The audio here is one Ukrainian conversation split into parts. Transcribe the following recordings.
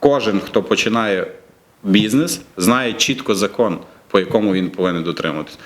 Кожен, хто починає бізнес, знає чітко закон, по якому він повинен дотримуватись.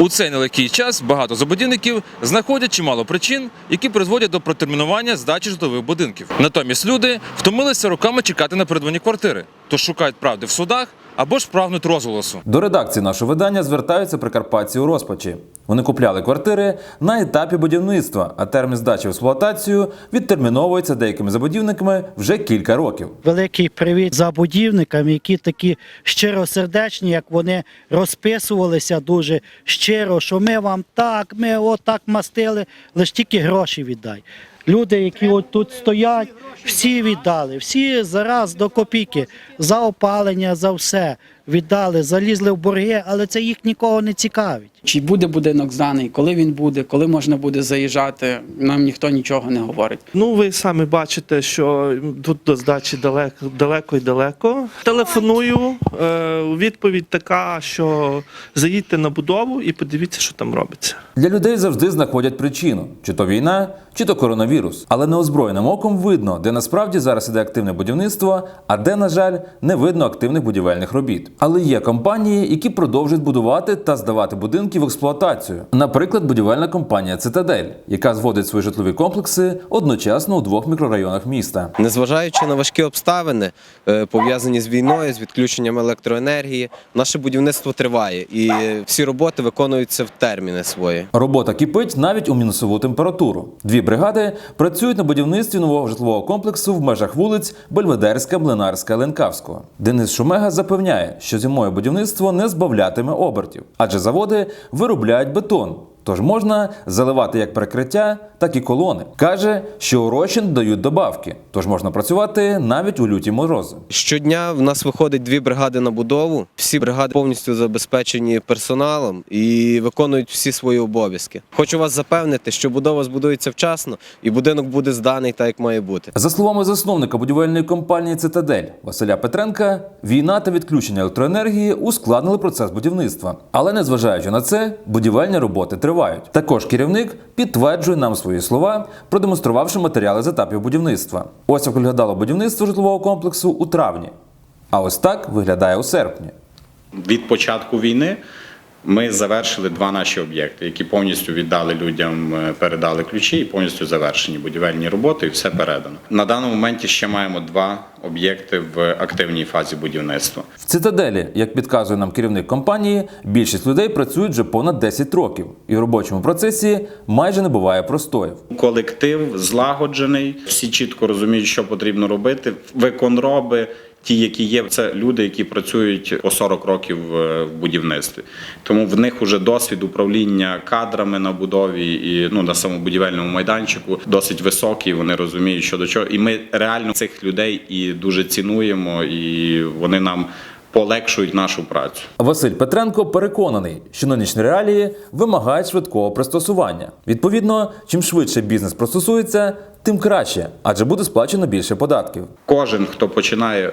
У цей нелегкий час багато забудівників знаходять чимало причин, які призводять до протермінування здачі житлових будинків. Натомість люди втомилися роками чекати на придбані квартири, тож шукають правди в судах або ж прагнуть розголосу. До редакції нашого видання звертаються прикарпатці у розпачі. Вони купляли квартири на етапі будівництва, а термін здачі в експлуатацію відтерміновується деякими забудівниками вже кілька років. Великий привіт забудівникам, які такі щиросердечні, як вони розписувалися дуже щиро, що ми вам так, ми отак мастили, лише тільки гроші віддай. Люди, які от тут стоять, всі віддали, всі зараз до копійки за опалення, за все віддали, залізли в борги, але це їх нікого не цікавить. Чи буде будинок зданий, коли він буде, коли можна буде заїжджати, нам ніхто нічого не говорить. Ну, ви самі бачите, що тут до здачі далеко, далеко і далеко. Телефоную. Е, відповідь така, що заїдьте на будову і подивіться, що там робиться. Для людей завжди знаходять причину: чи то війна, чи то коронавірус. Але неозброєним оком видно, де насправді зараз іде активне будівництво, а де, на жаль, не видно активних будівельних робіт. Але є компанії, які продовжують будувати та здавати будинки в експлуатацію. Наприклад, будівельна компанія Цитадель, яка зводить свої житлові комплекси одночасно у двох мікрорайонах міста. Незважаючи на важкі обставини, е, пов'язані з війною, з відключенням електроенергії, наше будівництво триває і всі роботи виконуються в терміни свої. Робота кипить навіть у мінусову температуру. Дві бригади працюють на будівництві нового житлового комплексу в межах вулиць Бельведерська, Млинарська, Ленкавського. Денис Шумега запевняє, що зимою будівництво не збавлятиме обертів, адже заводи виробляють бетон. Тож можна заливати як перекриття, так і колони. Каже, що у розчин дають добавки, тож можна працювати навіть у люті морози. Щодня в нас виходить дві бригади на будову. Всі бригади повністю забезпечені персоналом і виконують всі свої обов'язки. Хочу вас запевнити, що будова збудується вчасно і будинок буде зданий так, як має бути. За словами засновника будівельної компанії Цитадель Василя Петренка, війна та відключення електроенергії ускладнили процес будівництва. Але незважаючи на це, будівельні роботи тривають. Також керівник підтверджує нам свої слова, продемонструвавши матеріали з етапів будівництва. Ось як виглядало будівництво житлового комплексу у травні. А ось так виглядає у серпні. Від початку війни ми завершили два наші об'єкти, які повністю віддали людям, е, передали ключі і повністю завершені будівельні роботи, і все передано. На даному моменті ще маємо два об'єкти в активній фазі будівництва. В цитаделі, як підказує нам керівник компанії, більшість людей працюють вже понад 10 років, і в робочому процесі майже не буває простоїв. Колектив злагоджений, всі чітко розуміють, що потрібно робити. Виконроби, ті, які є, це люди, які працюють по 40 років е, в будівництві. Тому в них вже досвід управління кадрами на будові і ну на самому будівельному майданчику досить високий. Вони розуміють, що до чого. І ми реально цих людей і дуже цінуємо, і вони нам полегшують нашу працю. Василь Петренко переконаний, що нинішні реалії вимагають швидкого пристосування. Відповідно, чим швидше бізнес пристосується, тим краще, адже буде сплачено більше податків. Кожен, хто починає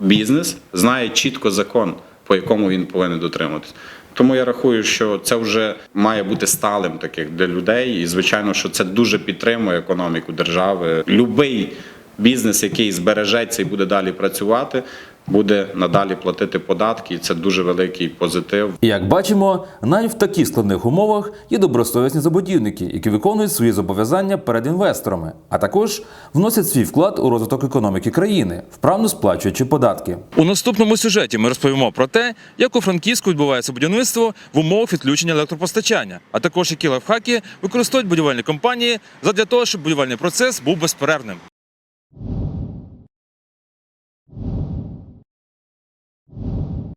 бізнес, знає чітко закон, по якому він повинен дотримуватись. Тому я рахую, що це вже має бути сталим таких для людей, і звичайно, що це дуже підтримує економіку держави. Любий бізнес, який збережеться і буде далі працювати, буде надалі платити податки, і це дуже великий позитив. І як бачимо, навіть в таких складних умовах є добросовісні забудівники, які виконують свої зобов'язання перед інвесторами, а також вносять свій вклад у розвиток економіки країни, вправно сплачуючи податки. У наступному сюжеті ми розповімо про те, як у Франківську відбувається будівництво в умовах відключення електропостачання, а також які лайфхаки використовують будівельні компанії задля того, щоб будівельний процес був безперервним.